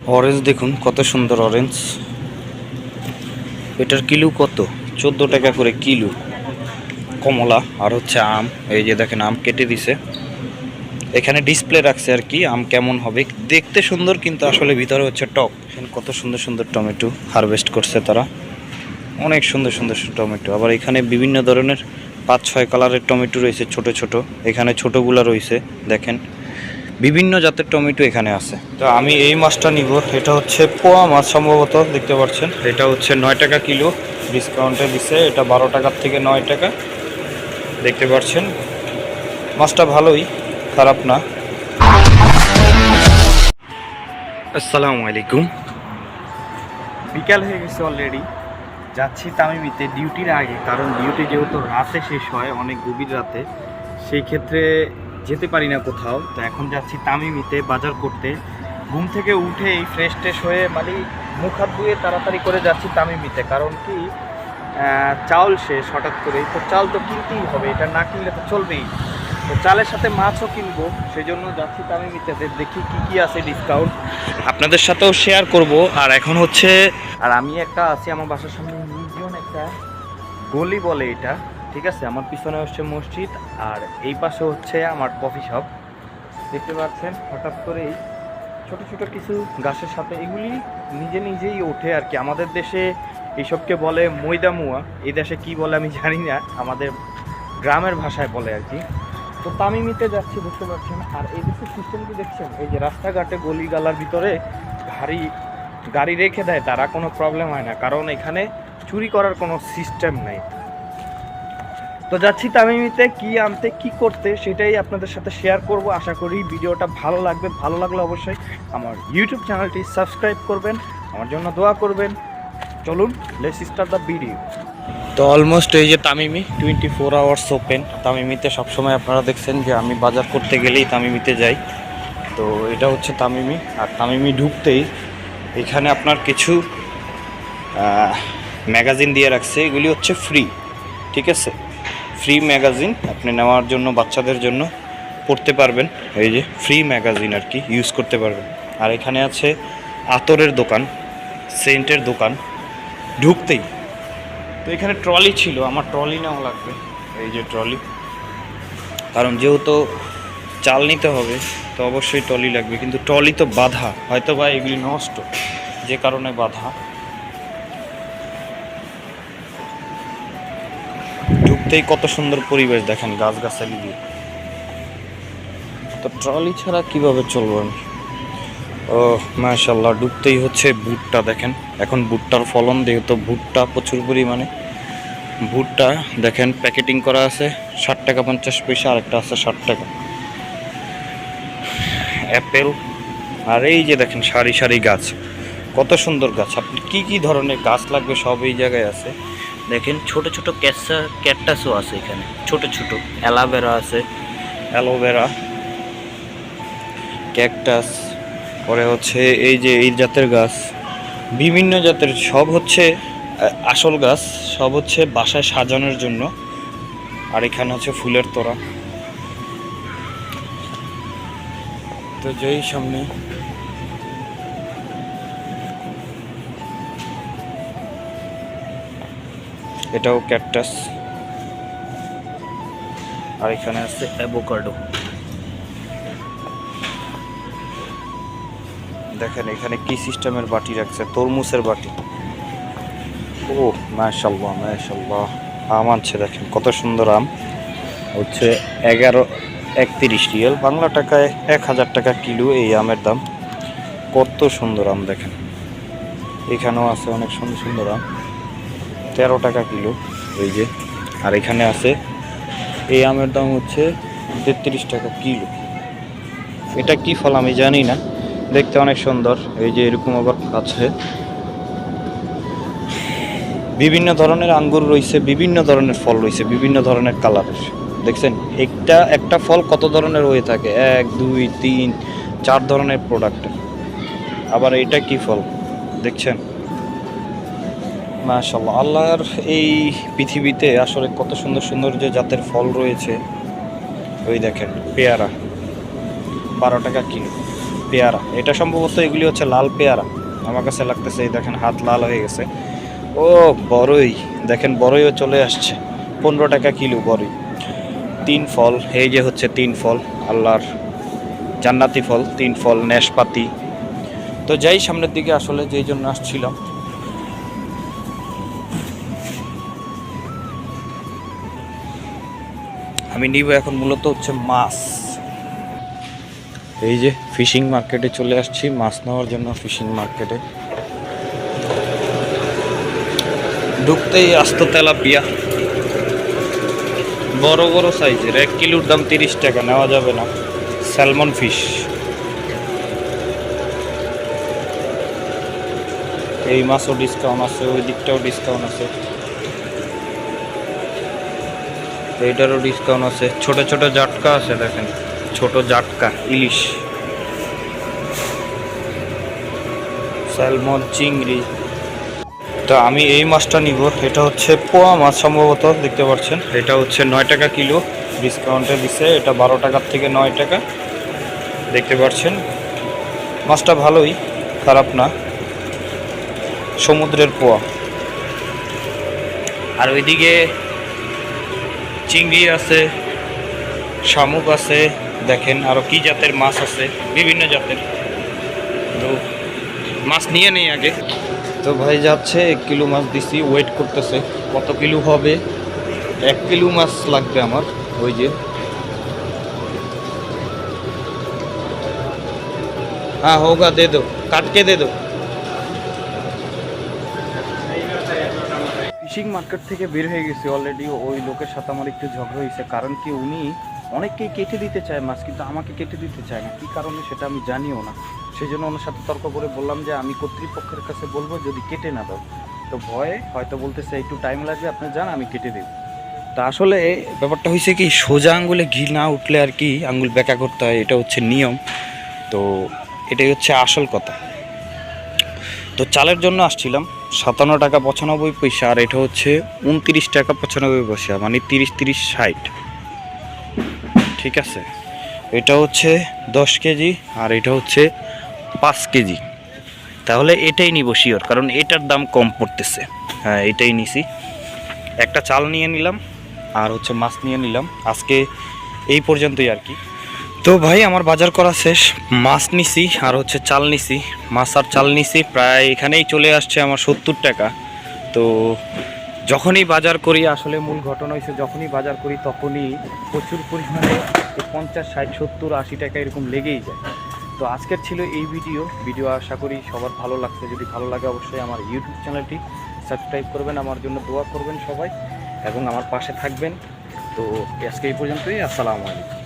Orange দেখুন, কত সুন্দর অরেঞ্জ এটার কিলো কত? চোদ্দ টাকা করে কিলো। কমলা আর হচ্ছে আম, এই যে দেখেন আম কেটে দিছে। এখানে ডিসপ্লে রাখছে আর কি, আম কেমন হবে। দেখতে সুন্দর, কিন্তু আসলে ভিতরে হচ্ছে টক। কত সুন্দর সুন্দর টমেটো হারভেস্ট করছে তারা। অনেক সুন্দর সুন্দর টমেটো। আবার এখানে বিভিন্ন ধরনের পাঁচ ছয় কালারের টমেটো রয়েছে, ছোট ছোট। এখানে ছোটগুলা রয়েছে, দেখেন। বিভিন্ন জাতের টমেটো এখানে আছে। তো আমি এই মাছটা নিব। এটা হচ্ছে পোয়া মাছ সম্ভবত, দেখতে পাচ্ছেন। এটা হচ্ছে নয় টাকা কিলো। ডিসকাউন্টে দিছে। এটা বারো টাকার থেকে নয় টাকা। দেখতে পাচ্ছেন। মাছটা ভালোই, খারাপ না। আসসালামু আলাইকুম। বিকাল হয়ে গেছে অলরেডি যাচ্ছি তামিমিতে ডিউটির আগে, কারণ ডিউটি যেহেতু রাতে শেষ হয়, অনেক গভীর রাতে। সেই ক্ষেত্রে যেতে পারি না কোথাও। তো এখন যাচ্ছি তামিমিতে বাজার করতে। ঘুম থেকে উঠেই ফ্রেশ ট্রেশ হয়ে মানে মুখ হাত ধুয়ে তাড়াতাড়ি করে যাচ্ছি তামিমিতে। কারণ কি চাউল শেষ হঠাৎ করেই। তো চাল তো কিনতেই হবে, এটা না কিনলে তো চলবেই। তো চালের সাথে মাছও কিনবো সেই জন্য যাচ্ছি তামিমিতে। দেখি কি কি আছে ডিসকাউন্ট আপনাদের সাথেও শেয়ার করব। আর এখন হচ্ছে আর আমি একটা আছি আমার বাসার সামনে নির্জন একটা গলি বলে এটা। ঠিক আছে? আমার পিছনে হচ্ছে মসজিদ আর এই পাশে হচ্ছে আমার কফি শপ। দেখতে পাচ্ছেন, হঠাৎ করেই ছোট ছোট কিছু গাছের সাথে এগুলি নিজে নিজেই ওঠে আর কি। আমাদের দেশে এইসবকে বলে ময়দা মুয়া। এই দেশে কি বলে আমি জানি না, আমাদের গ্রামের ভাষায় বলে আর কি। তো তামিমিতে যাচ্ছি, বুঝতে পারছেন। আর এই দেশের সিস্টেম কি দেখছেন, এই যে রাস্তাঘাটে গলি গালার ভিতরে গাড়ি গাড়ি রেখে দেয়, তারা কোনো প্রবলেম হয় না। কারণ এখানে চুরি করার কোনো সিস্টেম নাই। তো যাচ্ছি তামিমিতে, কি আনতে, কি করতে, সেটাই আপনাদের সাথে শেয়ার করব। আশা করি ভিডিওটা ভালো লাগবে। ভালো লাগলে অবশ্যই আমার ইউটিউব চ্যানেলটি সাবস্ক্রাইব করবেন। আমার জন্য দোয়া করবেন। চলুন লেটস স্টার্ট দ্য ভিডিও তো অলমোস্ট এই যে Tamimi twenty four hours open তামিমিতে সবসময় আপনারা দেখছেন যে আমি বাজার করতে গেলেই তামিমিতে যাই। তো এটা হচ্ছে তামিমি। আর তামিমি ঢুকতেই এখানে আপনার কিছু ম্যাগাজিন দিয়ে রাখছে। এগুলি হচ্ছে ফ্রি ঠিক আছে? ফ্রি ম্যাগাজিন আপনি নেওয়ার জন্য, বাচ্চাদের জন্য পড়তে পারবেন। এই যে ফ্রি ম্যাগাজিন আর কি ইউজ করতে পারবেন। আর এখানে আছে আতরের দোকান, সেন্টের দোকান, ঢুকতেই। তো এখানে ট্রলি ছিল, আমার ট্রলি নেওয়া লাগবে। এই যে ট্রলি কারণ যেহেতু চাল নিতে হবে, তো অবশ্যই ট্রলি লাগবে। কিন্তু ট্রলি তো বাধা হয়তো বা এগুলি নষ্ট, যে কারণে বাধা। ঢুকতেই কত সুন্দর পরিবেশ, দেখেন গাছগাছালি দিয়ে। তো ট্রলি ছাড়া কীভাবে চলবো আমি? ও মাশাল্লাহ ডুবতেই হচ্ছে ভুট্টা, দেখেন। এখন ভুট্টার ফলন, যেহেতু ভুট্টা প্রচুর পরিমাণে। ভুট্টা, দেখেন, প্যাকেটিং করা আছে, ষাট টাকা পঞ্চাশ পয়সা, আরেকটা আছে ষাট টাকা। অ্যাপেল, আর এই যে দেখেন, সারি সারি গাছ। কত সুন্দর গাছ। আপনি কি কি ধরনের গাছ লাগবে সব এই জায়গায় আছে? দেখেন, ছোট ছোট ক্যাসা ক্যাকটাসও আছে এখানে, ছোট ছোট। অ্যালোভেরা আছে। অ্যালোভেরা, ক্যাকটাস, পরে হচ্ছে এই যে এই জাতের গাছ, বিভিন্ন জাতের, সব হচ্ছে আসল গাছ, সব হচ্ছে বাসায় সাজানোর জন্য। আর এখানে হচ্ছে ফুলের তোড়া। তো যেই সামনে এটাও ক্যাকটাস। আর এখানে আছে অ্যাভোকাডো। দেখেন, এখানে কি সিস্টেমের বাটি রাখছে? তরমুজের বাটি। ও মাশাল্লাহ মাশাল্লাহ আম আনছে, দেখেন, কত সুন্দর আম। হচ্ছে এগারো, একত্রিশ রিয়েল। বাংলা টাকায় এক হাজার টাকা কিলো এই আমের দাম। কত সুন্দর আম, দেখেন। এখানেও আছে অনেক সুন্দর সুন্দর আম। তেরো টাকা কিলো, এই যে। আর এখানে আছে, এই আমের দাম হচ্ছে তেত্রিশ টাকা কিলো। এটা কি ফল আমি জানি না, দেখতে অনেক সুন্দর, এই যে এরকম আবার আছে। বিভিন্ন ধরনের আঙ্গুর রয়েছে, বিভিন্ন ধরনের ফল রয়েছে, বিভিন্ন ধরনের কালারের। দেখছেন, একটা একটা ফল কত ধরনের হয়ে থাকে? এক, দুই, তিন, চার ধরনের প্রোডাক্ট আবার এটা কি ফল? দেখছেন? মাশাল্লাহ আল্লাহর এই পৃথিবীতে আসলে কত সুন্দর সুন্দর যে জাতের ফল রয়েছে, ওই দেখেন, পেয়ারা, বারো টাকা কিলো, পেয়ারা। এটা সম্ভবত এগুলি হচ্ছে লাল পেয়ারা। আমার কাছে লাগতেছে, এই দেখেন, হাত লাল হয়ে গেছে। ও বড়ই দেখেন বড়ইও চলে আসছে, পনেরো টাকা কিলো বড়ই তিন ফল, এই যে হচ্ছে তিন ফল, আল্লাহর জান্নাতি ফল, তিন ফল, নেশপাতি। তো যাই, সামনের দিকে আসলে যেই জন্য আসছিলাম আমি নিব এখন মূলত হচ্ছে মাছ। এই যে ফিশিং মার্কেটে চলে আসছি, মাছ নেওয়ার জন্য ফিশিং মার্কেটে। ঢুকতেই আস্ত তেলাপিয়া। বড় বড় সাইজের, এক কিলোর দাম তিরিশ টাকা, নেওয়া যাবে না। Salmon fish. এই মাছও ডিসকাউন্ট আছে, ওই দিকটাও ডিসকাউন্ট আছে। এইটারও ডিসকাউন্ট আছে। ছোট ছোট জাটকা আছে, দেখেন। ছোট জাটকা, ইলিশ। স্যালমন চিংড়ি। তো আমি এই মাছটা নিব। এটা হচ্ছে পোয়া মাছ সম্ভবত, দেখতে পাচ্ছেন। এটা হচ্ছে নয় টাকা কিলো। ডিসকাউন্টে দিছে। এটা বারো টাকার থেকে নয় টাকা। দেখতে পাচ্ছেন। মাছটা ভালোই, খারাপ না। সমুদ্রের পোয়া। আর ওইদিকে চিংড়ি আছে শামুক আছে দেখেন আরও কি জাতের মাছ আছে বিভিন্ন জাতের তো মাছ নিয়ে নেই আগে তো ভাই যাচ্ছে এক কিলো মাছ দিছি ওয়েট করতেছে কত কিলো হবে এক কিলো মাছ লাগবে আমার ওই যে हाँ होगा दे दो काट के दे दो ফিশিং মার্কেট থেকে বের হয়ে গেছি অলরেডি ওই লোকের সাথে আমার একটু ঝগড়া হয়েছে, কারণ কি উনি অনেককেই কেটে দিতে চায় মাছ, কিন্তু আমাকে কেটে দিতে চায় না। কী কারণে সেটা আমি জানিও না। সেই জন্য ওনার সাথে তর্ক করে বললাম যে, আমি কর্তৃপক্ষের কাছে বলব যদি কেটে না দাও। তো ভয়ে, হয়তো বলতেছে, একটু টাইম লাগবে, আপনি যান, আমি কেটে দেব। তা আসলে ব্যাপারটা হয়েছে কি, সোজা আঙ্গুলে ঘি না উঠলে আর কি আঙ্গুল বেঁকা করতে হয়, এটা হচ্ছে নিয়ম। তো এটাই হচ্ছে আসল কথা। তো চালের জন্য আসছিলাম। সাতান্ন টাকা পঁচানব্বই পয়সা, আর এটা হচ্ছে উনত্রিশ টাকা পঁচানব্বই পয়সা মানে তিরিশ তিরিশ, ষাট। ঠিক আছে? এটা হচ্ছে দশ কেজি, আর এটা হচ্ছে পাঁচ কেজি। তাহলে এটাই নিব শিওর, কারণ এটার দাম কম পড়তেছে। হ্যাঁ এটাই নিছি। একটা চাল নিয়ে নিলাম, আর হচ্ছে মাছ নিয়ে নিলাম। আজকে এই পর্যন্তই আর কি। তো ভাই, আমার বাজার করা শেষ। মাছ নিছি, আর হচ্ছে চাল নিছি। মাছ আর চাল নিছি, প্রায় এখানেই চলে আসছে আমার সত্তর টাকা। তো যখনই বাজার করি, আসলে মূল ঘটনা হয়েছে যখনই বাজার করি, তখনই প্রচুর পরিমাণে পঞ্চাশ, ষাট, সত্তর, আশি টাকা এরকম লেগেই যায়। তো আজকের ছিল এই ভিডিও। ভিডিও আশা করি সবার ভালো লাগছে। যদি ভালো লাগে, অবশ্যই আমার ইউটিউব চ্যানেলটি সাবস্ক্রাইব করবেন। আমার জন্য দোয়া করবেন সবাই, এবং আমার পাশে থাকবেন। তো আজকে এই পর্যন্তই। আসসালামু আলাইকুম।